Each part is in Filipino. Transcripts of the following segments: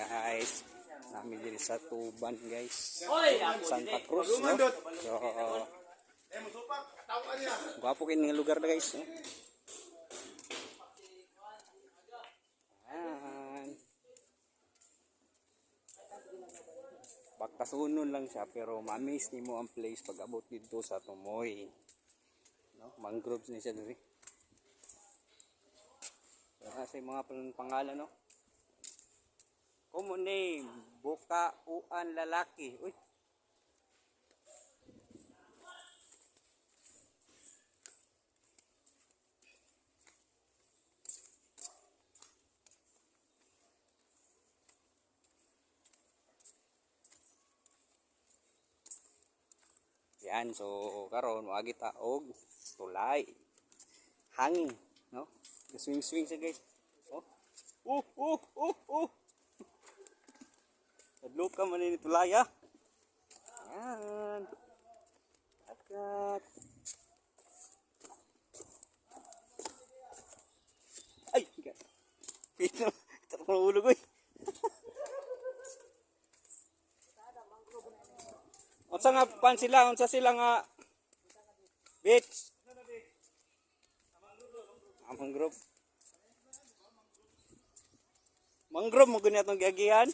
guys. Namin din sa Tuban guys. Santa Cruz. No? So, gwapo kayo ng lugar na guys. No? Pagkasunon lang siya pero ma-miss ni mo ang place pag abot dito sa Tumoy. No? Mangroves ni siya dito. So, kasi mga pang- pangalan no. Common name, Buka Uan Lalaki. Uy. Yan, so karon moagi ta og tulay. Hangin, no? Swing swing siya guys. Oh. Uh, uh, uh, uh. Adlo ka man ni tulay ha. Yan. Akat. Ay, higa. Pito, ito ko ulo ko. Unsa nga pan sila, unsa sila nga beach. Ah, mangrove. Mangrove mo ganyan itong giagihan.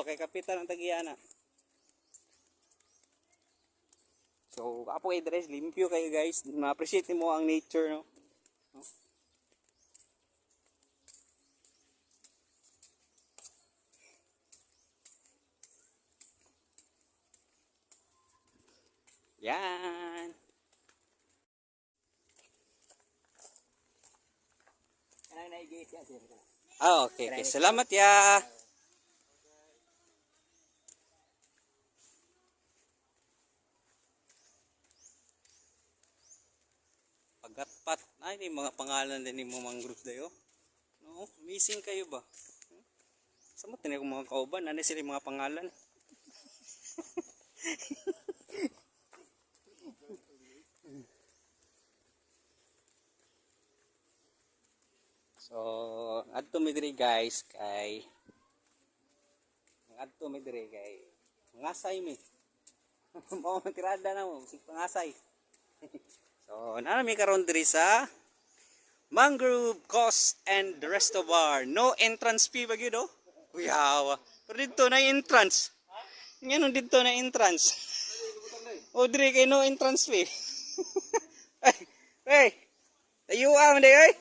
Okay, kapitan ang tagiyana. So, apo kayo dress, limpyo kayo guys. Ma-appreciate mo ang nature, no? Yan. Kanang naigit sir. Ah, okay, okay. Salamat ya. Pagatpat. Ay, ni mga pangalan din ni mga mangroves dayo. No, missing kayo ba? Sa mo tinay mga kauban, ano sila mga pangalan? So, adto mi diri guys kay adto mi diri kay mangasay mi. Mao tirada na mo, sig pangasay. so, na mi karon diri sa Mangrove Coast and Restobar. No entrance fee ba gyud oh? Uyawa. Pero dito na entrance. Ngano dito na entrance? o diri kay no entrance fee. ay, hey. Tayo am day ay.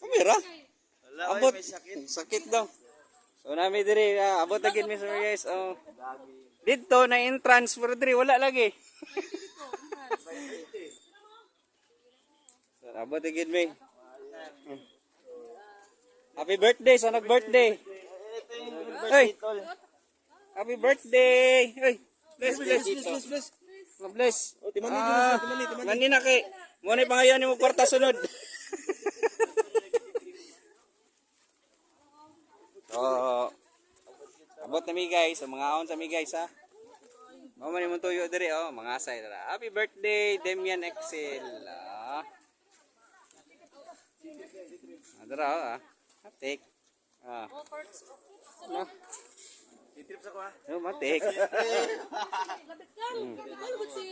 Kamera? Abot. Sakit. daw. So nami diri ah, abot agin mi sir guys. Oh. Dito na entrance pero diri wala lagi. so, abot agin mi. Happy birthday sa nag-birthday. Hey. Happy birthday. Hey. Bless, bless, bless, bless, bless. Bless. Ah, Ngani na kay mo ni pangayon ni mo kwarta sunod. So, abot na mi guys, sa mga aon sa mi guys ha. Mama ni mong tuyo diri oh, mga asay dara. Happy birthday Demian Excel. Ah. Adara oh, ah. Matik. Ah. No. Titrip sa ko ha. No, matik. Kan, kan ba si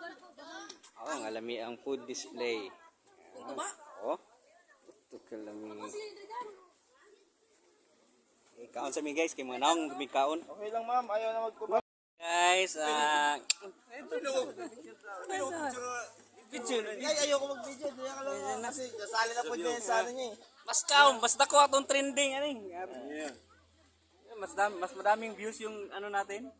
ba? Oh, ang alami ang food display. Tunggal ba? Oh. Ito kalami. Si Dedan. Eh, kaon sa mi guys, kay mga naong mi kaon. Okay lang ma'am, ayaw na magkumain. Guys, ah, Video na. Ay, ayaw ko mag-video. Diyan ka lang kasi nasali na po dyan sa ano niya eh. Mas kaon, mas dako atong trending ani. Mas dam, mas madaming views yung ano natin.